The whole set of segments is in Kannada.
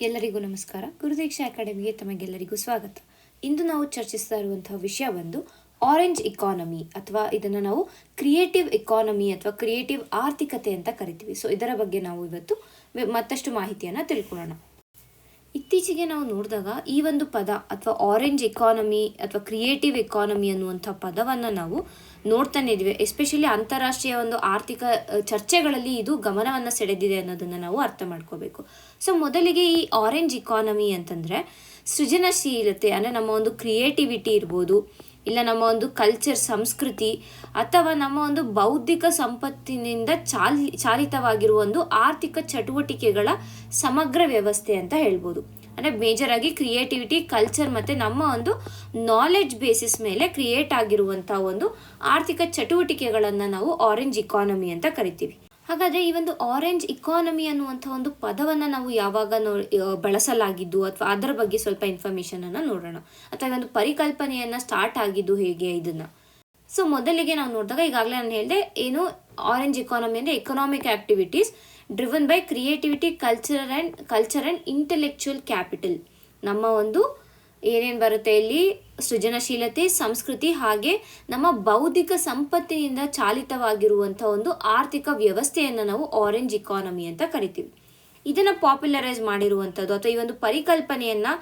ಎಲ್ಲರಿಗೂ ನಮಸ್ಕಾರ. ಗುರುದೀಕ್ಷಾ ಅಕಾಡೆಮಿಗೆ ತಮಗೆಲ್ಲರಿಗೂ ಸ್ವಾಗತ. ಇಂದು ನಾವು ಚರ್ಚಿಸ್ತಾ ಇರುವಂತಹ ವಿಷಯ ಬಂದು ಆರೆಂಜ್ ಇಕಾನಮಿ ಅಥವಾ ಇದನ್ನು ನಾವು ಕ್ರಿಯೇಟಿವ್ ಇಕಾನಮಿ ಅಥವಾ ಕ್ರಿಯೇಟಿವ್ ಆರ್ಥಿಕತೆ ಅಂತ ಕರಿತೀವಿ. ಸೊ ಇದರ ಬಗ್ಗೆ ನಾವು ಇವತ್ತು ಮತ್ತಷ್ಟು ಮಾಹಿತಿಯನ್ನು ತಿಳ್ಕೊಳ್ಳೋಣ. ಇತ್ತೀಚೆಗೆ ನಾವು ನೋಡಿದಾಗ ಈ ಒಂದು ಪದ ಅಥವಾ ಆರೆಂಜ್ ಎಕಾನಮಿ ಅಥವಾ ಕ್ರಿಯೇಟಿವ್ ಎಕಾನಮಿ ಅನ್ನುವಂಥ ಪದವನ್ನು ನಾವು ನೋಡ್ತಾನೆ ಇದ್ವಿ. ಎಸ್ಪೆಷಲಿ ಅಂತಾರಾಷ್ಟ್ರೀಯ ಒಂದು ಆರ್ಥಿಕ ಚರ್ಚೆಗಳಲ್ಲಿ ಇದು ಗಮನವನ್ನು ಸೆಳೆದಿದೆ ಅನ್ನೋದನ್ನು ನಾವು ಅರ್ಥ ಮಾಡ್ಕೋಬೇಕು. ಸೊ ಮೊದಲಿಗೆ ಈ ಆರೆಂಜ್ ಇಕಾನಮಿ ಅಂತಂದರೆ ಸೃಜನಶೀಲತೆ, ಅಂದರೆ ನಮ್ಮ ಒಂದು ಕ್ರಿಯೇಟಿವಿಟಿ ಇರ್ಬೋದು, ಇಲ್ಲ ನಮ್ಮ ಒಂದು ಕಲ್ಚರ್ ಸಂಸ್ಕೃತಿ, ಅಥವಾ ನಮ್ಮ ಒಂದು ಬೌದ್ಧಿಕ ಸಂಪತ್ತಿನಿಂದ ಚಾಲಿ, ಚಾಲಿತವಾಗಿರುವ ಒಂದು ಆರ್ಥಿಕ ಚಟುವಟಿಕೆಗಳ ಸಮಗ್ರ ವ್ಯವಸ್ಥೆ ಅಂತ ಹೇಳ್ಬೋದು. ಅಂದರೆ ಮೇಜರ್ ಆಗಿ ಕ್ರಿಯೇಟಿವಿಟಿ ಕಲ್ಚರ್ ಮತ್ತು ನಮ್ಮ ಒಂದು ನಾಲೆಡ್ಜ್ ಬೇಸಿಸ್ ಮೇಲೆ ಕ್ರಿಯೇಟ್ ಆಗಿರುವಂಥ ಒಂದು ಆರ್ಥಿಕ ಚಟುವಟಿಕೆಗಳನ್ನು ನಾವು ಆರೆಂಜ್ ಇಕಾನಮಿ ಅಂತ ಕರಿತೀವಿ. ಹಾಗಾದ್ರೆ ಈ ಒಂದು ಆರೆಂಜ್ ಇಕಾನಮಿ ಅನ್ನುವಂಥ ಒಂದು ಪದವನ್ನು ನಾವು ಯಾವಾಗ ನೋ ಬಳಸಲಾಗಿದ್ದು ಅಥವಾ ಅದರ ಬಗ್ಗೆ ಸ್ವಲ್ಪ ಇನ್ಫಾರ್ಮೇಷನ್ ಅನ್ನ ನೋಡೋಣ. ಅಥವಾ ಈ ಒಂದು ಪರಿಕಲ್ಪನೆಯನ್ನ ಸ್ಟಾರ್ಟ್ ಆಗಿದ್ದು ಹೇಗೆ ಇದನ್ನ. ಸೊ ಮೊದಲಿಗೆ ನಾವು ನೋಡಿದಾಗ ಈಗಾಗಲೇ ನಾನು ಹೇಳಿದೆ ಏನು ಆರೆಂಜ್ ಇಕಾನಮಿ ಅಂದರೆ economic activities driven by creativity culture and culture and intellectual capital ನಮ್ಮ ಒಂದು ಏನೇನು ಬರುತ್ತೆ ಇಲ್ಲಿ? ಸೃಜನಶೀಲತೆ, ಸಂಸ್ಕೃತಿ ಹಾಗೆ ನಮ್ಮ ಬೌದ್ಧಿಕ ಸಂಪತ್ತಿನಿಂದ ಚಾಲಿತವಾಗಿರುವಂಥ ಒಂದು ಆರ್ಥಿಕ ವ್ಯವಸ್ಥೆಯನ್ನು ನಾವು ಆರೆಂಜ್ ಇಕಾನಮಿ ಅಂತ ಕರಿತೀವಿ. ಇದನ್ನು ಪಾಪ್ಯುಲರೈಸ್ ಮಾಡಿರುವಂಥದ್ದು ಅಥವಾ ಈ ಒಂದು ಪರಿಕಲ್ಪನೆಯನ್ನು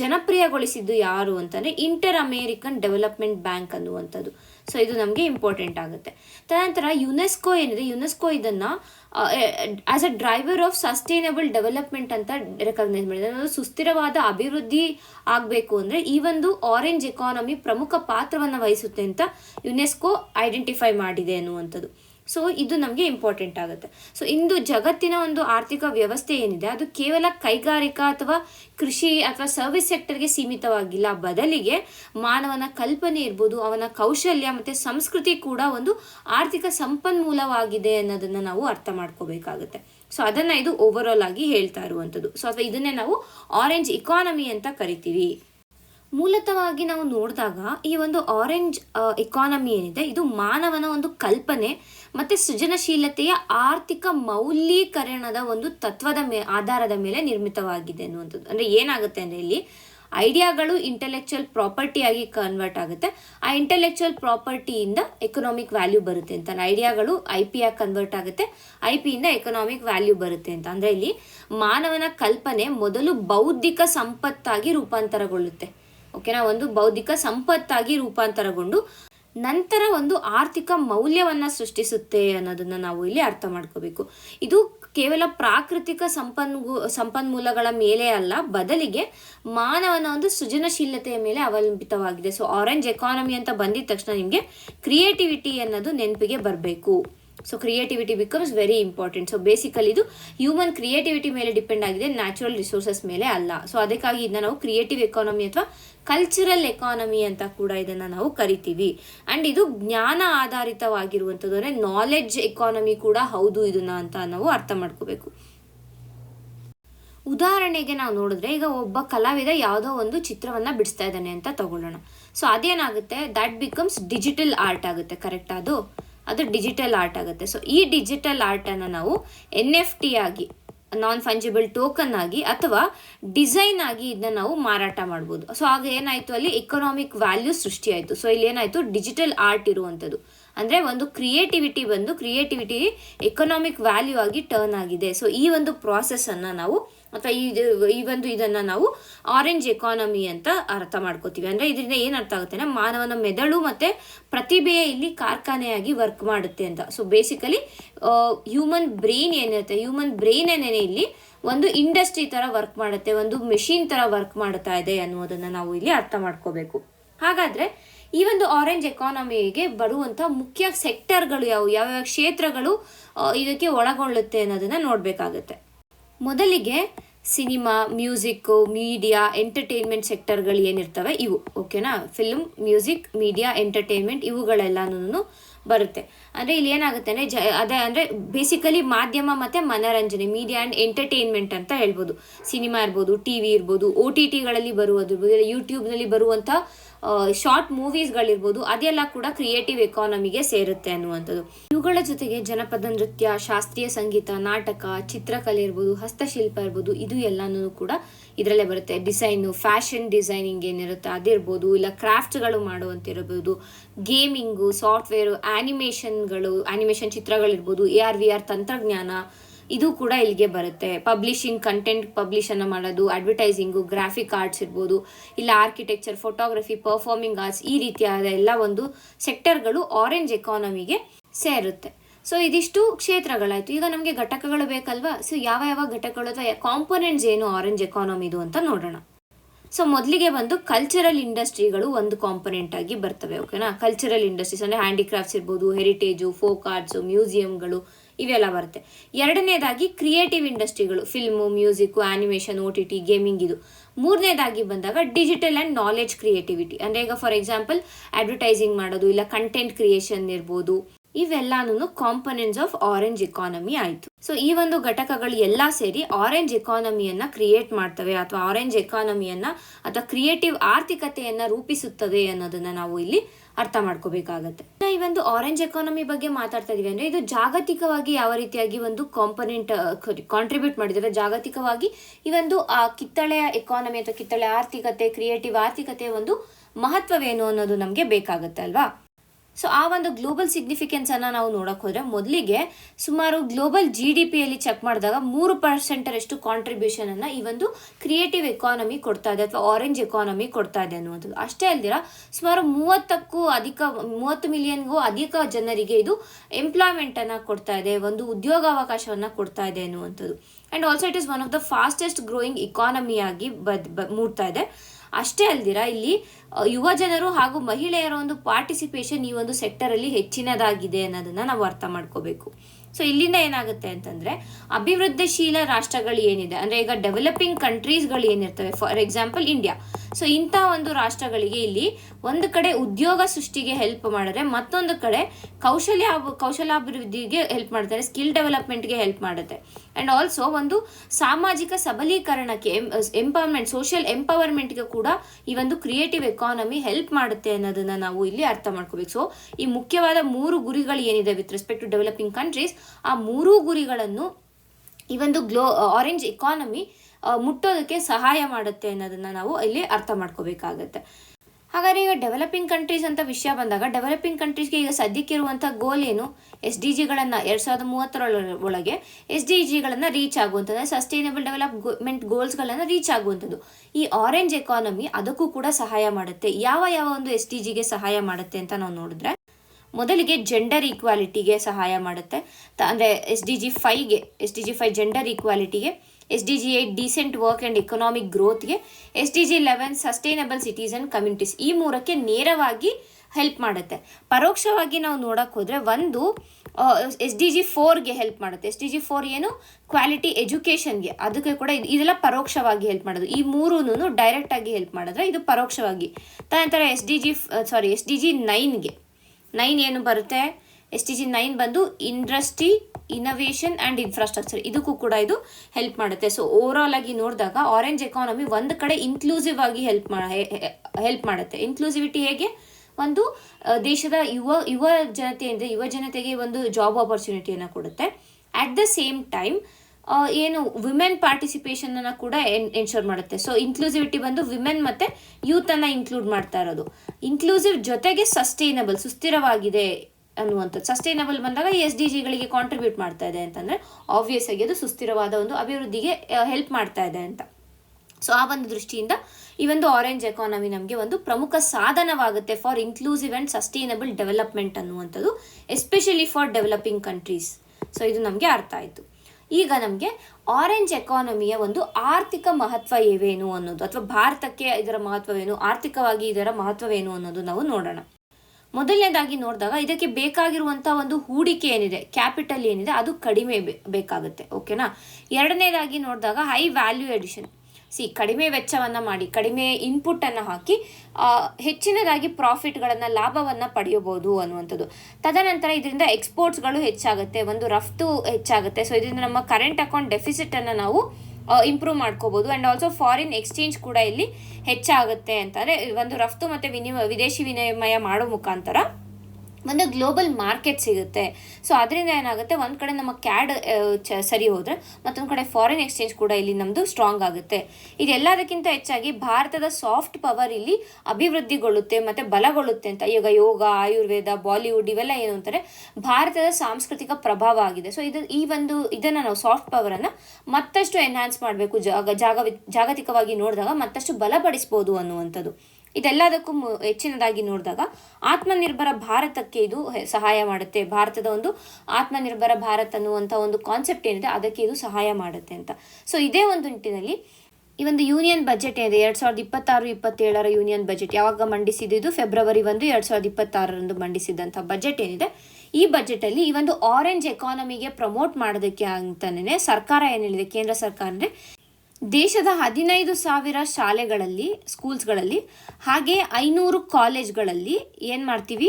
ಜನಪ್ರಿಯಗೊಳಿಸಿದ್ದು ಯಾರು ಅಂತಂದರೆ ಇಂಟರ್ ಅಮೇರಿಕನ್ ಡೆವಲಪ್ಮೆಂಟ್ ಬ್ಯಾಂಕ್ ಅನ್ನುವಂಥದ್ದು. ಸೊ ಇದು ನಮಗೆ ಇಂಪಾರ್ಟೆಂಟ್ ಆಗುತ್ತೆ. ತದನಂತರ ಯುನೆಸ್ಕೋ ಏನಿದೆ? ಯುನೆಸ್ಕೋ ಇದನ್ನು as a driver of sustainable development ಅಂತ ರೆಕಗ್ನೈಸ್ ಮಾಡಿದೆ ಅದು ಸುಸ್ಥಿರವಾದ ಅಭಿವೃದ್ಧಿ ಆಗಬೇಕು ಅಂದರೆ ಈ ಒಂದು ಆರೆಂಜ್ ಎಕಾನಮಿ ಪ್ರಮುಖ ಪಾತ್ರವನ್ನು ವಹಿಸುತ್ತೆ ಅಂತ ಯುನೆಸ್ಕೋ ಐಡೆಂಟಿಫೈ ಮಾಡಿದೆ ಅನ್ನುವಂಥದ್ದು. ಸೊ ಇದು ನಮಗೆ ಇಂಪಾರ್ಟೆಂಟ್ ಆಗುತ್ತೆ. ಸೊ ಇಂದು ಜಗತ್ತಿನ ಒಂದು ಆರ್ಥಿಕ ವ್ಯವಸ್ಥೆ ಏನಿದೆ, ಅದು ಕೇವಲ ಕೈಗಾರಿಕಾ ಅಥವಾ ಕೃಷಿ ಅಥವಾ ಸರ್ವಿಸ್ ಸೆಕ್ಟರ್ಗೆ ಸೀಮಿತವಾಗಿಲ್ಲ. ಬದಲಿಗೆ ಮಾನವನ ಕಲ್ಪನೆ ಇರ್ಬೋದು, ಅವನ ಕೌಶಲ್ಯ ಮತ್ತು ಸಂಸ್ಕೃತಿ ಕೂಡ ಒಂದು ಆರ್ಥಿಕ ಸಂಪನ್ಮೂಲವಾಗಿದೆ ಅನ್ನೋದನ್ನು ನಾವು ಅರ್ಥ ಮಾಡ್ಕೋಬೇಕಾಗುತ್ತೆ. ಸೊ ಅದನ್ನು ಇದು ಓವರ್ ಆಲ್ ಆಗಿ ಹೇಳ್ತಾ ಇರುವಂಥದ್ದು. ಸೊ ಅಥವಾ ಇದನ್ನೇ ನಾವು ಆರೆಂಜ್ ಇಕಾನಮಿ ಅಂತ ಕರಿತೀವಿ. ಮೂಲತವಾಗಿ ನಾವು ನೋಡಿದಾಗ ಈ ಒಂದು ಆರೆಂಜ್ ಎಕಾನಮಿ ಏನಿದೆ, ಇದು ಮಾನವನ ಒಂದು ಕಲ್ಪನೆ ಮತ್ತು ಸೃಜನಶೀಲತೆಯ ಆರ್ಥಿಕ ಮೌಲ್ಯೀಕರಣದ ಒಂದು ತತ್ವದ ಮೇ, ಆಧಾರದ ಮೇಲೆ ನಿರ್ಮಿತವಾಗಿದೆ ಅನ್ನುವಂಥದ್ದು. ಅಂದರೆ ಏನಾಗುತ್ತೆ ಅಂದರೆ ಇಲ್ಲಿ ಐಡಿಯಾಗಳು ಇಂಟೆಲೆಕ್ಚುಯಲ್ ಪ್ರಾಪರ್ಟಿ ಆಗಿ ಕನ್ವರ್ಟ್ ಆಗುತ್ತೆ. ಆ ಇಂಟೆಲೆಕ್ಚುಯಲ್ ಪ್ರಾಪರ್ಟಿಯಿಂದ ಎಕನಾಮಿಕ್ ವ್ಯಾಲ್ಯೂ ಬರುತ್ತೆ ಅಂತ. ಐಡಿಯಾಗಳು ಐ ಪಿ ಆಗಿ ಕನ್ವರ್ಟ್ ಆಗುತ್ತೆ. ಐ ಪಿಯಿಂದ ಎಕನಾಮಿಕ್ ವ್ಯಾಲ್ಯೂ ಬರುತ್ತೆ ಅಂತ. ಅಂದರೆ ಇಲ್ಲಿ ಮಾನವನ ಕಲ್ಪನೆ ಮೊದಲು ಬೌದ್ಧಿಕ ಸಂಪತ್ತಾಗಿ ರೂಪಾಂತರಗೊಳ್ಳುತ್ತೆ. ಓಕೆನಾ ಒಂದು ಬೌದ್ಧಿಕ ಸಂಪತ್ತಾಗಿ ರೂಪಾಂತರಗೊಂಡು ನಂತರ ಒಂದು ಆರ್ಥಿಕ ಮೌಲ್ಯವನ್ನ ಸೃಷ್ಟಿಸುತ್ತೆ ಅನ್ನೋದನ್ನ ನಾವು ಇಲ್ಲಿ ಅರ್ಥ ಮಾಡ್ಕೋಬೇಕು. ಇದು ಕೇವಲ ಪ್ರಾಕೃತಿಕ ಸಂಪನ್ಮೂ, ಸಂಪನ್ಮೂಲಗಳ ಮೇಲೆ ಅಲ್ಲ, ಬದಲಿಗೆ ಮಾನವನ ಒಂದು ಸೃಜನಶೀಲತೆಯ ಮೇಲೆ ಅವಲಂಬಿತವಾಗಿದೆ. ಸೊ ಆರೆಂಜ್ ಎಕಾನಮಿ ಅಂತ ಬಂದಿದ ತಕ್ಷಣ ನಿಮಗೆ ಕ್ರಿಯೇಟಿವಿಟಿ ಅನ್ನೋದು ನೆನಪಿಗೆ ಬರಬೇಕು. So creativity becomes very important so basically ಇದು ಹ್ಯೂಮನ್ ಕ್ರಿಯೇಟಿವಿಟಿ ಮೇಲೆ ಡಿಪೆಂಡ್ ಆಗಿದೆ ನ್ಯಾಚುರಲ್ ರಿಸೋರ್ಸಸ್ ಮೇಲೆ ಅಲ್ಲ. ಸೊ ಅದಕ್ಕಾಗಿ ಇದನ್ನ ನಾವು ಕ್ರಿಯೇಟಿವ್ ಎಕಾನಮಿ ಅಥವಾ ಕಲ್ಚರಲ್ ಎಕಾನಮಿ ಅಂತ ಕೂಡ ಇದನ್ನ ನಾವು ಕರಿತೀವಿ. ಅಂಡ್ ಇದು ಜ್ಞಾನ ಆಧಾರಿತವಾಗಿರುವಂಥದ್ದು ಅಂದರೆ ನಾಲೆಡ್ಜ್ ಎಕಾನಮಿ ಕೂಡ ಹೌದು ಇದನ್ನ ಅಂತ ನಾವು ಅರ್ಥ ಮಾಡ್ಕೋಬೇಕು. ಉದಾಹರಣೆಗೆ ನಾವು ನೋಡಿದ್ರೆ ಈಗ ಒಬ್ಬ ಕಲಾವಿದ ಯಾವುದೋ ಒಂದು ಚಿತ್ರವನ್ನು ಬಿಡಿಸ್ತಾ ಇದ್ದಾನೆ ಅಂತ ತಗೊಳ್ಳೋಣ. ಸೊ ಅದೇನಾಗುತ್ತೆ? ದಟ್ ಬಿಕಮ್ಸ್ ಡಿಜಿಟಲ್ ಆರ್ಟ್ ಆಗುತ್ತೆ ಕರೆಕ್ಟ್ ಅದು? ಅದು ಡಿಜಿಟಲ್ ಆರ್ಟ್ ಆಗುತ್ತೆ. ಸೊ ಈ ಡಿಜಿಟಲ್ ಆರ್ಟನ್ನು ನಾವು ಎನ್ ಎಫ್ ಟಿ ಆಗಿ ನಾನ್ ಫಂಜಿಬಲ್ ಟೋಕನ್ ಆಗಿ ಅಥವಾ ಡಿಸೈನ್ ಆಗಿ ಇದನ್ನ ನಾವು ಮಾರಾಟ ಮಾಡ್ಬೋದು. ಸೊ ಆಗ ಏನಾಯ್ತು ಅಲ್ಲಿ ಎಕನಾಮಿಕ್ ವ್ಯಾಲ್ಯೂ ಸೃಷ್ಟಿ ಆಯಿತು ಸೊ ಇಲ್ಲಿ ಏನಾಯ್ತು? ಡಿಜಿಟಲ್ ಆರ್ಟ್ ಇರುವಂಥದ್ದು. ಅಂದರೆ ಒಂದು ಕ್ರಿಯೇಟಿವಿಟಿ ಬಂದು ಕ್ರಿಯೇಟಿವಿಟಿ ಎಕನಾಮಿಕ್ ವ್ಯಾಲ್ಯೂ ಆಗಿ ಟರ್ನ್ ಆಗಿದೆ. ಸೊ ಈ ಒಂದು ಪ್ರಾಸೆಸ್ಸನ್ನು ನಾವು ಅಥವಾ ಈ ಈ ಒಂದು ಇದನ್ನು ನಾವು ಆರೆಂಜ್ ಎಕಾನಮಿ ಅಂತ ಅರ್ಥ ಮಾಡ್ಕೋತೀವಿ. ಅಂದರೆ ಇದರಿಂದ ಏನು ಅರ್ಥ ಆಗುತ್ತೆ ಅಂದ್ರೆ ಮಾನವನ ಮೆದುಳು ಮತ್ತು ಪ್ರತಿಭೆಯ ಇಲ್ಲಿ ಕಾರ್ಖಾನೆಯಾಗಿ ವರ್ಕ್ ಮಾಡುತ್ತೆ ಅಂತ. ಸೊ ಬೇಸಿಕಲಿ ಹ್ಯೂಮನ್ ಬ್ರೈನ್ ಏನಿರುತ್ತೆ ಹ್ಯೂಮನ್ ಬ್ರೈನ್ ಏನೇನೆ ಇಲ್ಲಿ ಒಂದು ಇಂಡಸ್ಟ್ರಿ ಥರ ವರ್ಕ್ ಮಾಡುತ್ತೆ, ಒಂದು ಮೆಷಿನ್ ಥರ ವರ್ಕ್ ಮಾಡ್ತಾ ಇದೆ ಅನ್ನೋದನ್ನು ನಾವು ಇಲ್ಲಿ ಅರ್ಥ ಮಾಡ್ಕೋಬೇಕು. ಹಾಗಾದರೆ ಈ ಒಂದು ಆರೆಂಜ್ ಎಕಾನಮಿಗೆ ಬರುವಂಥ ಮುಖ್ಯ ಸೆಕ್ಟರ್ಗಳು ಯಾವ ಯಾವ್ಯಾವ ಕ್ಷೇತ್ರಗಳು ಇದಕ್ಕೆ ಒಳಗೊಳ್ಳುತ್ತೆ ಅನ್ನೋದನ್ನು ನೋಡಬೇಕಾಗತ್ತೆ. ಮೊದಲಿಗೆ ಸಿನಿಮಾ ಮ್ಯೂಸಿಕ್ಕು ಮೀಡಿಯಾ ಎಂಟರ್ಟೈನ್ಮೆಂಟ್ ಸೆಕ್ಟರ್ಗಳು ಏನಿರ್ತವೆ ಇವು ಓಕೆನಾ ಫಿಲ್ಮ್ ಮ್ಯೂಸಿಕ್ ಮೀಡಿಯಾ ಎಂಟರ್ಟೈನ್ಮೆಂಟ್ ಇವುಗಳೆಲ್ಲನೂ ಬರುತ್ತೆ. ಅಂದರೆ ಇಲ್ಲಿ ಏನಾಗುತ್ತೆ ಅಂದರೆ ಜ ಅದೇ ಅಂದರೆ ಬೇಸಿಕಲಿ ಮಾಧ್ಯಮ ಮತ್ತು ಮನೋರಂಜನೆ ಮೀಡಿಯಾ ಆ್ಯಂಡ್ ಎಂಟರ್ಟೈನ್ಮೆಂಟ್ ಅಂತ ಹೇಳ್ಬೋದು. ಸಿನಿಮಾ ಇರ್ಬೋದು ಟಿ ವಿ ಇರ್ಬೋದು ಓ ಟಿ ಟಿಗಳಲ್ಲಿ ಬರುವುದಿರ್ಬೋದು ಇಲ್ಲ ಯೂಟ್ಯೂಬ್ನಲ್ಲಿ ಬರುವಂಥ ಶಾರ್ಟ್ ಮೂವೀಸ್ಗಳಿರ್ಬೋದು ಅದೆಲ್ಲ ಕೂಡ ಕ್ರಿಯೇಟಿವ್ ಎಕಾನಮಿಗೆ ಸೇರುತ್ತೆ ಅನ್ನುವಂಥದ್ದು. ಇವುಗಳ ಜೊತೆಗೆ ಜನಪದ ನೃತ್ಯ, ಶಾಸ್ತ್ರೀಯ ಸಂಗೀತ, ನಾಟಕ, ಚಿತ್ರಕಲೆ ಇರ್ಬೋದು, ಹಸ್ತಶಿಲ್ಪ ಇರ್ಬೋದು, ಇದು ಎಲ್ಲನೂ ಕೂಡ ಇದರಲ್ಲೇ ಬರುತ್ತೆ. ಡಿಸೈನು, ಫ್ಯಾಷನ್ ಡಿಸೈನಿಂಗ್ ಏನಿರುತ್ತೆ ಅದಿರ್ಬೋದು, ಇಲ್ಲ ಕ್ರಾಫ್ಟ್ಗಳು ಮಾಡುವಂತಿರ್ಬೋದು, ಗೇಮಿಂಗು, ಸಾಫ್ಟ್ವೇರು ಆ್ಯನಿಮೇಷನ್ಗಳು ಆ್ಯನಿಮೇಷನ್ ಚಿತ್ರಗಳಿರ್ಬೋದು ಎ ಆರ್ ವಿ ಆರ್ ತಂತ್ರಜ್ಞಾನ, ಇದು ಕೂಡ ಇಲ್ಲಿಗೆ ಬರುತ್ತೆ. ಪಬ್ಲಿಷಿಂಗ್ ಕಂಟೆಂಟ್ ಪಬ್ಲಿಷ್ ಅನ್ನ ಮಾಡೋದು ಅಡ್ವರ್ಟೈಸಿಂಗು ಗ್ರಾಫಿಕ್ ಆರ್ಟ್ಸ್ ಇರ್ಬೋದು, ಇಲ್ಲ ಆರ್ಕಿಟೆಕ್ಚರ್ ಫೋಟೋಗ್ರಫಿ ಪರ್ಫಾರ್ಮಿಂಗ್ ಆರ್ಟ್ಸ್ ಈ ರೀತಿಯಾದ ಎಲ್ಲ ಒಂದು ಸೆಕ್ಟರ್ಗಳು ಆರೆಂಜ್ ಎಕಾನಮಿಗೆ ಸೇರುತ್ತೆ. ಸೊ ಇದಿಷ್ಟು ಕ್ಷೇತ್ರಗಳಾಯ್ತು. ಈಗ ನಮಗೆ ಘಟಕಗಳು ಬೇಕಲ್ವಾ? ಸೊ ಯಾವ ಯಾವ ಘಟಕಗಳು ಅಥವಾ ಕಾಂಪೋನೆಂಟ್ಸ್ ಏನು ಆರೆಂಜ್ ಎಕಾನಮಿದು ಅಂತ ನೋಡೋಣ. ಸೊ ಮೊದಲಿಗೆ ಬಂದು ಕಲ್ಚರಲ್ ಇಂಡಸ್ಟ್ರಿಗಳು ಒಂದು ಕಾಂಪೊನೆಂಟ್ ಆಗಿ ಬರ್ತವೆ ಓಕೆನಾ ಕಲ್ಚರಲ್ ಇಂಡಸ್ಟ್ರೀಸ್ ಅಂದರೆ ಹ್ಯಾಂಡಿಕ್ರಾಫ್ಟ್ಸ್ ಇರ್ಬೋದು ಹೆರಿಟೇಜು ಫೋಕ್ ಆರ್ಟ್ಸು ಮ್ಯೂಸಿಯಂಗಳು ಇವೆಲ್ಲ ಬರುತ್ತೆ. ಎರಡನೇದಾಗಿ creative ಇಂಡಸ್ಟ್ರಿಗಳು film music animation O T T gaming ಇದು. ಮೂರನೇದಾಗಿ ಬಂದಾಗ ಡಿಜಿಟಲ್ ಆ್ಯಂಡ್ ನಾಲೆಜ್ ಕ್ರಿಯೇಟಿವಿಟಿ ಅಂದರೆ ಈಗ ಫಾರ್ ಎಕ್ಸಾಂಪಲ್ ಅಡ್ವರ್ಟೈಸಿಂಗ್ ಮಾಡೋದು, ಇಲ್ಲ ಕಂಟೆಂಟ್ ಕ್ರಿಯೇಷನ್ ಇರ್ಬೋದು ಇವೆಲ್ಲಾನು ಕಾಂಪೊನೆಂಟ್ಸ್ ಆಫ್ ಆರೆಂಜ್ ಇಕಾನಮಿ ಆಯಿತು. ಸೊ ಈ ಒಂದು ಘಟಕಗಳು ಎಲ್ಲ ಸೇರಿ ಆರೆಂಜ್ ಎಕಾನಮಿಯನ್ನ ಕ್ರಿಯೇಟ್ ಮಾಡ್ತವೆ ಅಥವಾ ಆರೆಂಜ್ ಎಕಾನಮಿಯನ್ನ ಅಥವಾ ಕ್ರಿಯೇಟಿವ್ ಆರ್ಥಿಕತೆಯನ್ನ ರೂಪಿಸುತ್ತವೆ ಅನ್ನೋದನ್ನ ನಾವು ಇಲ್ಲಿ ಅರ್ಥ ಮಾಡ್ಕೋಬೇಕಾಗತ್ತೆ. ಈ ಒಂದು ಆರೆಂಜ್ ಎಕಾನಮಿ ಬಗ್ಗೆ ಮಾತಾಡ್ತಾ ಇದೀವಿ ಅಂದ್ರೆ ಇದು ಜಾಗತಿಕವಾಗಿ ಯಾವ ರೀತಿಯಾಗಿ ಒಂದು ಕಾಂಪೊನೆಂಟ್ ಕಾಂಟ್ರಿಬ್ಯೂಟ್ ಮಾಡಿದರೆ ಜಾಗತಿಕವಾಗಿ ಈ ಒಂದು, ಆ ಕಿತ್ತಳೆಯ ಎಕಾನಮಿ ಅಥವಾ ಕಿತ್ತಳೆ ಆರ್ಥಿಕತೆ ಕ್ರಿಯೇಟಿವ್ ಆರ್ಥಿಕತೆಯ ಒಂದು ಮಹತ್ವವೇನು ಅನ್ನೋದು ನಮಗೆ ಬೇಕಾಗುತ್ತೆ ಅಲ್ವಾ? ಸೊ ಆ ಒಂದು ಗ್ಲೋಬಲ್ ಸಿಗ್ನಿಫಿಕೆನ್ಸ್ ಅನ್ನ ನಾವು ನೋಡಕ್ ಹೋದ್ರೆ ಮೊದಲಿಗೆ ಸುಮಾರು ಗ್ಲೋಬಲ್ ಜಿ ಡಿ ಪಿಯಲ್ಲಿ ಚೆಕ್ ಮಾಡಿದಾಗ ಮೂರು ಕಾಂಟ್ರಿಬ್ಯೂಷನ್ ಅನ್ನ ಈ ಒಂದು ಕ್ರಿಯೇಟಿವ್ ಎಕಾನಮಿ ಕೊಡ್ತಾ ಇದೆ ಅಥವಾ ಆರೆಂಜ್ ಎಕಾನಮಿ ಕೊಡ್ತಾ ಇದೆ ಅನ್ನುವಂಥದ್ದು. ಅಷ್ಟೇ ಅಲ್ದಿರ, ಸುಮಾರು ಮೂವತ್ತಕ್ಕೂ ಅಧಿಕ, ಮೂವತ್ತು ಮಿಲಿಯನ್ಗೂ ಅಧಿಕ ಜನರಿಗೆ ಇದು ಎಂಪ್ಲಾಯ್ಮೆಂಟ್ ಅನ್ನ ಕೊಡ್ತಾ ಇದೆ, ಒಂದು ಉದ್ಯೋಗಾವಕಾಶವನ್ನ ಕೊಡ್ತಾ ಇದೆ ಅನ್ನುವಂಥದ್ದು. And also it is one of the fastest growing economy ಆಗಿ ಬದ್ ಮೂಡ್ತಾ ಇದೆ. ಅಷ್ಟೇ ಅಲ್ದಿರ, ಇಲ್ಲಿ ಯುವ ಜನರು ಹಾಗೂ ಮಹಿಳೆಯರ ಒಂದು ಪಾರ್ಟಿಸಿಪೇಷನ್ ಈ ಒಂದು ಸೆಕ್ಟರ್ ಅಲ್ಲಿ ಹೆಚ್ಚಿನದಾಗಿದೆ ಅನ್ನೋದನ್ನ ನಾವು ಅರ್ಥ ಮಾಡ್ಕೋಬೇಕು. ಸೊ ಇಲ್ಲಿಂದ ಏನಾಗುತ್ತೆ ಅಂತಂದ್ರೆ, ಅಭಿವೃದ್ಧಿಶೀಲ ರಾಷ್ಟ್ರಗಳು ಏನಿದೆ, ಅಂದ್ರೆ ಈಗ ಡೆವಲಪಿಂಗ್ ಕಂಟ್ರೀಸ್ಗಳು ಏನಿರ್ತವೆ. ಫಾರ್ ಎಕ್ಸಾಂಪಲ್ ಇಂಡಿಯಾ ಸೊ ಇಂಥ ಒಂದು ರಾಷ್ಟ್ರಗಳಿಗೆ ಇಲ್ಲಿ ಒಂದು ಕಡೆ ಉದ್ಯೋಗ ಸೃಷ್ಟಿಗೆ ಹೆಲ್ಪ್ ಮಾಡಿದ್ರೆ, ಮತ್ತೊಂದು ಕಡೆ ಕೌಶಲ್ಯ ಕೌಶಲಾಭಿವೃದ್ಧಿಗೆ ಹೆಲ್ಪ್ ಮಾಡ್ತಾರೆ ಸ್ಕಿಲ್ ಡೆವಲಪ್ಮೆಂಟ್ಗೆ ಹೆಲ್ಪ್ ಮಾಡುತ್ತೆ. ಅಂಡ್ ಆಲ್ಸೋ ಒಂದು ಸಾಮಾಜಿಕ ಸಬಲೀಕರಣಕ್ಕೆ ಎಂಪವರ್ಮೆಂಟ್ ಸೋಷಿಯಲ್ ಎಂಪವರ್ಮೆಂಟ್ಗೆ ಕೂಡ ಈ ಒಂದು ಕ್ರಿಯೇಟಿವ್ ಎಕಾನಮಿ ಹೆಲ್ಪ್ ಮಾಡುತ್ತೆ ಅನ್ನೋದನ್ನ ನಾವು ಇಲ್ಲಿ ಅರ್ಥ ಮಾಡ್ಕೋಬೇಕು. ಸೊ ಈ ಮುಖ್ಯವಾದ ಮೂರು ಗುರಿಗಳು ಏನಿದೆ with respect to developing countries ಆ ಮೂರು ಗುರಿಗಳನ್ನು ಈ ಒಂದು ಗ್ಲೋ ಆರೆಂಜ್ ಎಕಾನಮಿ ಮುಟ್ಟೋದಕ್ಕೆ ಸಹಾಯ ಮಾಡುತ್ತೆ ಅನ್ನೋದನ್ನ ನಾವು ಇಲ್ಲಿ ಅರ್ಥ ಮಾಡ್ಕೋಬೇಕಾಗತ್ತೆ. ಹಾಗಾದ್ರೆ ಈಗ ಡೆವಲಪಿಂಗ್ ಕಂಟ್ರೀಸ್ ಅಂತ ವಿಷಯ ಬಂದಾಗ ಡೆವಲಪಿಂಗ್ ಕಂಟ್ರೀಸ್ಗೆ ಈಗ ಸದ್ಯಕ್ಕಿರುವಂಥ ಗೋಲ್ ಏನು? ಎಸ್ ಡಿ ಜಿಗಳನ್ನು ಎರಡು ಸಾವಿರದ ಮೂವತ್ತರ ಒಳಗೆ ಎಸ್ ಡಿ ಜಿಗಳನ್ನು ರೀಚ್ ಆಗುವಂಥದ್ದು ಸಸ್ಟೈನಬಲ್ ಡೆವಲಪ್ಮೆಂಟ್ ಗೋಲ್ಸ್ಗಳನ್ನು ರೀಚ್ ಆಗುವಂಥದ್ದು. ಈ ಆರೆಂಜ್ ಎಕಾನಮಿ ಅದಕ್ಕೂ ಕೂಡ ಸಹಾಯ ಮಾಡುತ್ತೆ. ಯಾವ ಯಾವ ಒಂದು ಎಸ್ ಡಿ ಜಿಗೆ ಸಹಾಯ ಮಾಡುತ್ತೆ ಅಂತ ನಾವು ನೋಡಿದ್ರೆ ಮೊದಲಿಗೆ ಜೆಂಡರ್ ಈಕ್ವಾಲಿಟಿಗೆ ಸಹಾಯ ಮಾಡುತ್ತೆ. ತ- ಅಂದರೆ S D G ಫೈವ್ಗೆ S D G five gender ಈಕ್ವಾಲಿಟಿಗೆ S D G eight decent work and economic ಗ್ರೋತ್ಗೆ S D G eleven sustainable cities and communities ಈ ಮೂರಕ್ಕೆ ನೇರವಾಗಿ ಹೆಲ್ಪ್ ಮಾಡುತ್ತೆ. ಪರೋಕ್ಷವಾಗಿ ನಾವು ನೋಡೋಕ್ಕೆ ಹೋದರೆ ಒಂದು ಎಸ್ ಡಿ ಜಿ ಫೋರ್ಗೆ ಹೆಲ್ಪ್ ಮಾಡುತ್ತೆ. ಎಸ್ ಡಿ ಜಿ ಫೋರ್ ಏನು? ಕ್ವಾಲಿಟಿ ಎಜುಕೇಷನ್ಗೆ ಅದಕ್ಕೆ ಕೂಡ ಇದು- ಇದೆಲ್ಲ ಪರೋಕ್ಷವಾಗಿ ಹೆಲ್ಪ್ ಮಾಡೋದು. ಈ ಮೂರೂ ಡೈರೆಕ್ಟಾಗಿ ಹೆಲ್ಪ್ ಮಾಡಿದ್ರೆ ಇದು ಪರೋಕ್ಷವಾಗಿ. ತದನಂತರ S D G sorry S D G ನೈನ್ಗೆ nine ಏನು ಬರುತ್ತೆ? ಎಸ್ ಟಿ ಜಿ ನೈನ್ ಬಂದು ಇಂಡಸ್ಟ್ರಿ ಇನೋವೇಷನ್ ಆ್ಯಂಡ್ ಇನ್ಫ್ರಾಸ್ಟ್ರಕ್ಚರ್ ಇದಕ್ಕೂ ಕೂಡ ಇದು ಹೆಲ್ಪ್ ಮಾಡುತ್ತೆ. ಸೊ ಓವರಾಲ್ ಆಗಿ ನೋಡಿದಾಗ ಆರೆಂಜ್ ಎಕಾನಮಿ ಒಂದು ಕಡೆ ಇನ್ಕ್ಲೂಸಿವ್ ಆಗಿ ಹೆಲ್ಪ್ ಮಾ ಹೆಲ್ಪ್ ಮಾಡುತ್ತೆ. ಇನ್ಕ್ಲೂಸಿವಿಟಿ ಹೇಗೆ? ಒಂದು ದೇಶದ ಯುವ ಯುವ ಜನತೆ ಅಂದರೆ ಯುವ ಜನತೆಗೆ ಒಂದು ಜಾಬ್ ಆಪರ್ಚುನಿಟಿಯನ್ನು ಕೊಡುತ್ತೆ. ಅಟ್ ದ ಸೇಮ್ ಟೈಮ್ ಏನು ವಿಮೆನ್ ಪಾರ್ಟಿಸಿಪೇಷನ್ ಅನ್ನ ಕೂಡ ಎನ್ಶೋರ್ ಮಾಡುತ್ತೆ. ಸೊ ಇನ್ಕ್ಲೂಸಿವಿಟಿ ಬಂದು ವಿಮೆನ್ ಮತ್ತೆ ಯೂತ್ ಅನ್ನ ಇನ್ಕ್ಲೂಡ್ ಮಾಡ್ತಾ ಇರೋದು. ಇನ್ಕ್ಲೂಸಿವ್ ಜೊತೆಗೆ ಸಸ್ಟೈನಬಲ್ ಸುಸ್ಥಿರವಾಗಿದೆ ಅನ್ನುವಂಥದ್ದು. ಸಸ್ಟೈನಬಲ್ ಬಂದಾಗ ಎಸ್ ಡಿ ಜಿಗಳಿಗೆ ಕಾಂಟ್ರಿಬ್ಯೂಟ್ ಮಾಡ್ತಾ ಇದೆ ಅಂತಂದ್ರೆ ಆಬ್ವಿಯಸ್ ಆಗಿ ಅದು ಸುಸ್ಥಿರವಾದ ಒಂದು ಅಭಿವೃದ್ಧಿಗೆ ಹೆಲ್ಪ್ ಮಾಡ್ತಾ ಇದೆ ಅಂತ. ಸೊ ಆ ಒಂದು ದೃಷ್ಟಿಯಿಂದ ಈ ಒಂದು ಆರೆಂಜ್ ಎಕಾನಮಿ ನಮಗೆ ಒಂದು ಪ್ರಮುಖ ಸಾಧನವಾಗುತ್ತೆ for inclusive and sustainable development ಅನ್ನುವಂಥದ್ದು especially for developing countries so ಇದು ನಮಗೆ ಅರ್ಥ ಆಯಿತು. ಈಗ ನಮಗೆ ಆರೆಂಜ್ ಎಕಾನಮಿಯ ಒಂದು ಆರ್ಥಿಕ ಮಹತ್ವ ಏವೇನು ಅನ್ನೋದು, ಅಥವಾ ಭಾರತಕ್ಕೆ ಇದರ ಮಹತ್ವವೇನು, ಆರ್ಥಿಕವಾಗಿ ಇದರ ಮಹತ್ವವೇನು ಅನ್ನೋದು ನಾವು ನೋಡೋಣ. ಮೊದಲನೇದಾಗಿ ನೋಡಿದಾಗ ಇದಕ್ಕೆ ಬೇಕಾಗಿರುವಂಥ ಒಂದು ಹೂಡಿಕೆ ಏನಿದೆ, ಕ್ಯಾಪಿಟಲ್ ಏನಿದೆ, ಅದು ಕಡಿಮೆ ಬೇಕಾಗುತ್ತೆ ಓಕೆನಾ ಎರಡನೇದಾಗಿ ನೋಡಿದಾಗ ಹೈ ವ್ಯಾಲ್ಯೂ ಎಡಿಷನ್ ಸಿ ಕಡಿಮೆ ವೆಚ್ಚವನ್ನು ಮಾಡಿ, ಕಡಿಮೆ ಇನ್ಪುಟನ್ನು ಹಾಕಿ ಹೆಚ್ಚಿನದಾಗಿ ಪ್ರಾಫಿಟ್ಗಳನ್ನು ಲಾಭವನ್ನು ಪಡೆಯಬಹುದು ಅನ್ನುವಂಥದ್ದು. ತದನಂತರ ಇದರಿಂದ ಎಕ್ಸ್ಪೋರ್ಟ್ಸ್ಗಳು ಹೆಚ್ಚಾಗುತ್ತೆ, ಒಂದು ರಫ್ತು ಹೆಚ್ಚಾಗುತ್ತೆ. ಸೊ ಇದರಿಂದ ನಮ್ಮ ಕರೆಂಟ್ ಅಕೌಂಟ್ ಡೆಫಿಸಿಟನ್ನು ನಾವು ಇಂಪ್ರೂವ್ ಮಾಡ್ಕೋಬಹುದು. ಆ್ಯಂಡ್ ಆಲ್ಸೋ ಫಾರಿನ್ ಎಕ್ಸ್ಚೇಂಜ್ ಕೂಡ ಇಲ್ಲಿ ಹೆಚ್ಚಾಗುತ್ತೆ ಅಂತಂದರೆ ಒಂದು ರಫ್ತು ಮತ್ತು ವಿನಿಮಯ ವಿದೇಶಿ ವಿನಿಮಯ ಮಾಡೋ ಮುಖಾಂತರ. ಒಂದು ಗ್ಲೋಬಲ್ ಮಾರ್ಕೆಟ್ ಸಿಗುತ್ತೆ. ಸೊ, ಅದರಿಂದ ಏನಾಗುತ್ತೆ? ಒಂದು ಕಡೆ ನಮ್ಮ ಕ್ಯಾಡ್ ಚ, ಸರಿ ಹೋದರೆ ಮತ್ತೊಂದು ಕಡೆ ಫಾರಿನ್ ಎಕ್ಸ್ಚೇಂಜ್ ಕೂಡ ಇಲ್ಲಿ ನಮ್ಮದು ಸ್ಟ್ರಾಂಗ್ ಆಗುತ್ತೆ. ಇದೆಲ್ಲದಕ್ಕಿಂತ ಹೆಚ್ಚಾಗಿ ಭಾರತದ ಸಾಫ್ಟ್ ಪವರ್ ಇಲ್ಲಿ ಅಭಿವೃದ್ಧಿಗೊಳ್ಳುತ್ತೆ ಮತ್ತು ಬಲಗೊಳ್ಳುತ್ತೆ ಅಂತ. ಈಗ ಯೋಗ, ಆಯುರ್ವೇದ, ಬಾಲಿವುಡ್ ಇವೆಲ್ಲ ಏನು ಅಂತಾರೆ? ಭಾರತದ ಸಾಂಸ್ಕೃತಿಕ ಪ್ರಭಾವ ಆಗಿದೆ. ಸೊ, ಇದು ಈ ಒಂದು ಇದನ್ನು ನಾವು ಸಾಫ್ಟ್ ಪವರನ್ನು ಮತ್ತಷ್ಟು ಎನ್ಹಾನ್ಸ್ ಮಾಡಬೇಕು. ಜಾಗ ಜಾಗ ಜಾಗತಿಕವಾಗಿ ನೋಡಿದಾಗ ಮತ್ತಷ್ಟು ಬಲಪಡಿಸ್ಬೋದು ಅನ್ನುವಂಥದ್ದು. ಇದೆಲ್ಲದಕ್ಕೂ ಹೆಚ್ಚಿನದಾಗಿ ನೋಡಿದಾಗ ಆತ್ಮನಿರ್ಭರ ಭಾರತಕ್ಕೆ ಇದು ಸಹಾಯ ಮಾಡುತ್ತೆ. ಭಾರತದ ಒಂದು ಆತ್ಮನಿರ್ಭರ ಭಾರತ್ ಅನ್ನುವಂಥ ಒಂದು ಕಾನ್ಸೆಪ್ಟ್ ಏನಿದೆ, ಅದಕ್ಕೆ ಇದು ಸಹಾಯ ಮಾಡುತ್ತೆ ಅಂತ. ಸೊ ಇದೇ ಒಂದು ನಿಟ್ಟಿನಲ್ಲಿ ಈ ಒಂದು ಯೂನಿಯನ್ ಬಜೆಟ್ ಏನಿದೆ, ಎರಡು ಸಾವಿರದ ಇಪ್ಪತ್ತಾರು, ಇಪ್ಪತ್ತೇಳರ ಯೂನಿಯನ್ ಬಜೆಟ್ ಯಾವಾಗ ಮಂಡಿಸಿದ್ದು? ಫೆಬ್ರವರಿ ಒಂದು, ಎರಡು ಸಾವಿರದ ಇಪ್ಪತ್ತಾರರಂದು ಮಂಡಿಸಿದಂಥ ಬಜೆಟ್ ಏನಿದೆ. ಈ ಬಜೆಟಲ್ಲಿ ಈ ಒಂದು ಆರೆಂಜ್ ಎಕಾನಮಿಗೆ ಪ್ರಮೋಟ್ ಮಾಡೋದಕ್ಕೆ ಅಂತಾನೆ ಸರ್ಕಾರ ಏನೇಳಿದೆ ಕೇಂದ್ರ ಸರ್ಕಾರ ಅಂದರೆ ದೇಶದ ಹದಿನೈದು ಸಾವಿರ ಶಾಲೆಗಳಲ್ಲಿ ಸ್ಕೂಲ್ಸ್ಗಳಲ್ಲಿ ಹಾಗೆ ಐನೂರು ಕಾಲೇಜ್ಗಳಲ್ಲಿ ಏನು ಮಾಡ್ತೀವಿ?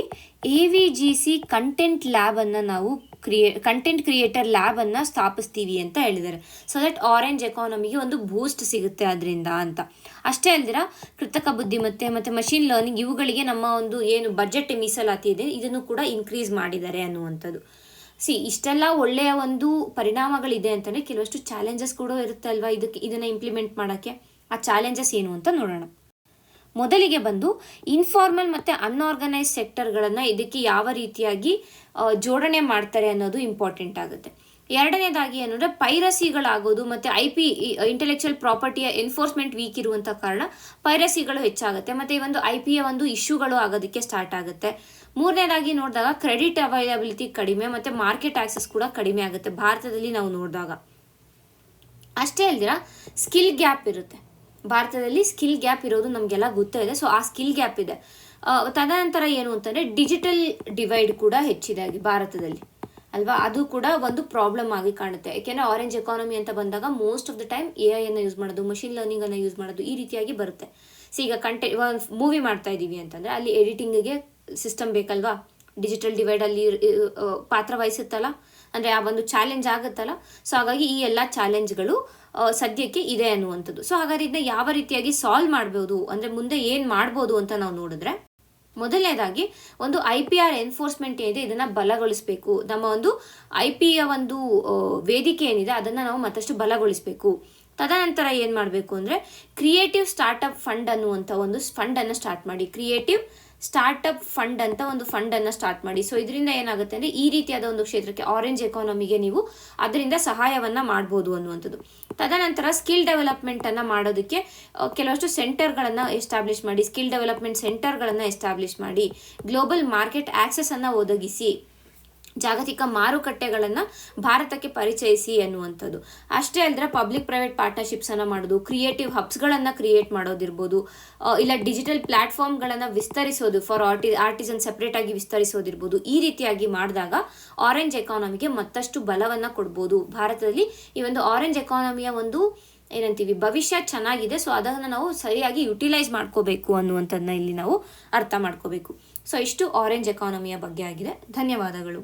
A V G C content ಲ್ಯಾಬನ್ನು ನಾವು ಕ್ರಿಯೇ ಕಂಟೆಂಟ್ ಕ್ರಿಯೇಟರ್ ಲ್ಯಾಬನ್ನು ಸ್ಥಾಪಿಸ್ತೀವಿ ಅಂತ ಹೇಳಿದ್ದಾರೆ. ಸೊ ದಟ್ ಆರೆಂಜ್ ಎಕಾನಮಿಗೆ ಒಂದು ಬೂಸ್ಟ್ ಸಿಗುತ್ತೆ ಅದರಿಂದ ಅಂತ. ಅಷ್ಟೇ ಅಲ್ದಿರ, ಕೃತಕ ಬುದ್ಧಿಮತ್ತೆ ಮತ್ತು ಮಷಿನ್ ಲರ್ನಿಂಗ್ ಇವುಗಳಿಗೆ ನಮ್ಮ ಒಂದು ಏನು ಬಜೆಟ್ ಮೀಸಲಾತಿ ಇದೆ, ಇದನ್ನು ಕೂಡ ಇನ್ಕ್ರೀಸ್ ಮಾಡಿದ್ದಾರೆ ಅನ್ನುವಂಥದ್ದು. ಸಿ, ಇಷ್ಟೆಲ್ಲ ಒಳ್ಳೆಯ ಒಂದು ಪರಿಣಾಮಗಳಿದೆ ಅಂತಂದರೆ ಕೆಲವಷ್ಟು ಚಾಲೆಂಜಸ್ ಕೂಡ ಇರುತ್ತೆ ಅಲ್ವಾ ಇದಕ್ಕೆ, ಇದನ್ನು ಇಂಪ್ಲಿಮೆಂಟ್ ಮಾಡೋಕ್ಕೆ. ಆ ಚಾಲೆಂಜಸ್ ಏನು ಅಂತ ನೋಡೋಣ. ಮೊದಲಿಗೆ ಬಂದು ಇನ್ಫಾರ್ಮಲ್ ಮತ್ತು ಅನ್ಆರ್ಗನೈಸ್ ಸೆಕ್ಟರ್ಗಳನ್ನು ಇದಕ್ಕೆ ಯಾವ ರೀತಿಯಾಗಿ ಜೋಡಣೆ ಮಾಡ್ತಾರೆ ಅನ್ನೋದು ಇಂಪಾರ್ಟೆಂಟ್ ಆಗುತ್ತೆ. ಎರಡನೇದಾಗಿ ಏನಂದರೆ ಪೈರಸಿಗಳಾಗೋದು ಮತ್ತು ಐ ಪಿ ಇಂಟೆಲೆಕ್ಚುಯಲ್ ಪ್ರಾಪರ್ಟಿಯ ಎನ್ಫೋರ್ಸ್ಮೆಂಟ್ ವೀಕ್ ಇರುವಂಥ ಕಾರಣ ಪೈರಸಿಗಳು ಹೆಚ್ಚಾಗುತ್ತೆ. ಮತ್ತು ಈ ಒಂದು ಐ ಪಿಯ ಒಂದು ಇಶ್ಯೂಗಳು ಆಗೋದಕ್ಕೆ ಸ್ಟಾರ್ಟ್ ಆಗುತ್ತೆ. ಮೂರನೇದಾಗಿ ನೋಡಿದಾಗ ಕ್ರೆಡಿಟ್ ಅವೈಲಬಿಲಿಟಿ ಕಡಿಮೆ ಮತ್ತು ಮಾರ್ಕೆಟ್ ಆಕ್ಸೆಸ್ ಕೂಡ ಕಡಿಮೆ ಆಗುತ್ತೆ ಭಾರತದಲ್ಲಿ ನಾವು ನೋಡಿದಾಗ. ಅಷ್ಟೇ ಅಲ್ದಿರ ಸ್ಕಿಲ್ ಗ್ಯಾಪ್ ಇರುತ್ತೆ. ಭಾರತದಲ್ಲಿ ಸ್ಕಿಲ್ ಗ್ಯಾಪ್ ಇರೋದು ನಮಗೆಲ್ಲ ಗೊತ್ತೇ ಇದೆ. ಸೊ ಆ ಸ್ಕಿಲ್ ಗ್ಯಾಪ್ ಇದೆ. ತದನಂತರ ಏನು ಅಂತಂದರೆ ಡಿಜಿಟಲ್ ಡಿವೈಡ್ ಕೂಡ ಹೆಚ್ಚಿದೆ ಭಾರತದಲ್ಲಿ. ಅಲ್ವಾ? ಅದು ಕೂಡ ಒಂದು ಪ್ರಾಬ್ಲಮ್ ಆಗಿ ಕಾಣುತ್ತೆ. ಯಾಕೆಂದರೆ ಆರೆಂಜ್ ಎಕಾನಮಿ ಅಂತ ಬಂದಾಗ most of the time A ಐಯನ್ನು use ಮಾಡೋದು ಮಷಿನ್ ಲರ್ನಿಂಗನ್ನು ಯೂಸ್ ಮಾಡೋದು ಈ ರೀತಿಯಾಗಿ ಬರುತ್ತೆ. ಸೊ ಈಗ ಕಂಟೆ ಮೂವಿ ಮಾಡ್ತಾ ಇದ್ದೀವಿ ಅಂತಂದರೆ ಅಲ್ಲಿ ಎಡಿಟಿಂಗಿಗೆ ಸಿಸ್ಟಮ್ ಬೇಕಲ್ವಾ? ಡಿಜಿಟಲ್ ಡಿವೈಡಲ್ಲಿ ಪಾತ್ರ ವಹಿಸುತ್ತಲ್ಲ? ಅಂದರೆ ಆ ಒಂದು ಚಾಲೆಂಜ್ ಆಗುತ್ತಲ್ಲ? ಸೊ ಹಾಗಾಗಿ ಈ ಎಲ್ಲ ಚಾಲೆಂಜ್ಗಳು ಸದ್ಯಕ್ಕೆ ಇದೆ ಅನ್ನುವಂಥದ್ದು. ಸೊ ಹಾಗಾದ್ರೆ ಇದನ್ನ ಯಾವ ರೀತಿಯಾಗಿ ಸಾಲ್ವ್ ಮಾಡ್ಬೋದು? ಅಂದರೆ ಮುಂದೆ ಏನು ಮಾಡ್ಬೋದು ಅಂತ ನಾವು ನೋಡಿದ್ರೆ, ಮೊದಲನೇದಾಗಿ ಒಂದು ಐ ಪಿ ಆರ್ ಎನ್ಫೋರ್ಸ್ಮೆಂಟ್ ಏನಿದೆ, ಇದನ್ನು ಬಲಗೊಳಿಸಬೇಕು. ನಮ್ಮ ಒಂದು ಐ ಪಿಯ ಒಂದು ವೇದಿಕೆ ಏನಿದೆ, ಅದನ್ನು ನಾವು ಮತ್ತಷ್ಟು ಬಲಗೊಳಿಸಬೇಕು. ತದನಂತರ ಏನು ಮಾಡಬೇಕು ಅಂದರೆ ಕ್ರಿಯೇಟಿವ್ ಸ್ಟಾರ್ಟಪ್ ಫಂಡ್ ಅನ್ನುವಂಥ ಒಂದು ಫಂಡನ್ನು ಸ್ಟಾರ್ಟ್ ಮಾಡಿ. ಕ್ರಿಯೇಟಿವ್ ಸ್ಟಾರ್ಟಪ್ ಫಂಡ್ ಅಂತ ಒಂದು ಫಂಡನ್ನು ಸ್ಟಾರ್ಟ್ ಮಾಡಿ. ಸೊ ಇದರಿಂದ ಏನಾಗುತ್ತೆ ಅಂದರೆ ಈ ರೀತಿಯಾದ ಒಂದು ಕ್ಷೇತ್ರಕ್ಕೆ ಆರೆಂಜ್ ಎಕಾನಮಿಗೆ ನೀವು ಅದರಿಂದ ಸಹಾಯವನ್ನು ಮಾಡ್ಬೋದು ಅನ್ನುವಂಥದ್ದು. ತದನಂತರ ಸ್ಕಿಲ್ ಡೆವಲಪ್ಮೆಂಟನ್ನು ಮಾಡೋದಕ್ಕೆ ಕೆಲವಷ್ಟು ಸೆಂಟರ್ಗಳನ್ನು ಎಸ್ಟಾಬ್ಲಿಷ್ ಮಾಡಿ. ಸ್ಕಿಲ್ ಡೆವಲಪ್ಮೆಂಟ್ ಸೆಂಟರ್ಗಳನ್ನು ಎಸ್ಟಾಬ್ಲಿಷ್ ಮಾಡಿ. ಗ್ಲೋಬಲ್ ಮಾರ್ಕೆಟ್ ಆ್ಯಕ್ಸೆಸನ್ನು ಒದಗಿಸಿ. ಜಾಗತಿಕ ಮಾರುಕಟ್ಟೆಗಳನ್ನು ಭಾರತಕ್ಕೆ ಪರಿಚಯಿಸಿ ಅನ್ನುವಂಥದ್ದು ಅಷ್ಟೇ ಅಲ್ಲದೆ ಪಬ್ಲಿಕ್ ಪ್ರೈವೇಟ್ ಪಾರ್ಟ್ನರ್ಶಿಪ್ಸನ್ನು ಮಾಡೋದು ಕ್ರಿಯೇಟಿವ್ ಹಬ್ಸ್ಗಳನ್ನು ಕ್ರಿಯೇಟ್ ಮಾಡೋದಿರ್ಬೋದು ಇಲ್ಲ ಡಿಜಿಟಲ್ ಪ್ಲ್ಯಾಟ್ಫಾರ್ಮ್ಗಳನ್ನು ವಿಸ್ತರಿಸೋದು ಫಾರ್ ಆರ್ಟಿ ಆರ್ಟಿಸನ್ ಸಪ್ರೇಟಾಗಿ ವಿಸ್ತರಿಸೋದಿರ್ಬೋದು, ಈ ರೀತಿಯಾಗಿ ಮಾಡಿದಾಗ ಆರೆಂಜ್ ಎಕಾನಮಿಗೆ ಮತ್ತಷ್ಟು ಬಲವನ್ನು ಕೊಡ್ಬೋದು. ಭಾರತದಲ್ಲಿ ಈ ಒಂದು ಆರೆಂಜ್ ಎಕಾನಮಿಯ ಒಂದು, ಏನಂತೀವಿ, ಭವಿಷ್ಯ ಚೆನ್ನಾಗಿದೆ ಸೊ ಅದನ್ನು ನಾವು ಸರಿಯಾಗಿ ಯುಟಿಲೈಸ್ ಮಾಡ್ಕೋಬೇಕು ಅನ್ನುವಂಥದ್ದನ್ನ ಇಲ್ಲಿ ನಾವು ಅರ್ಥ ಮಾಡ್ಕೋಬೇಕು. ಸೊ ಇಷ್ಟು ಆರೆಂಜ್ ಎಕಾನಮಿಯ ಬಗ್ಗೆ ಆಗಿದೆ. ಧನ್ಯವಾದಗಳು.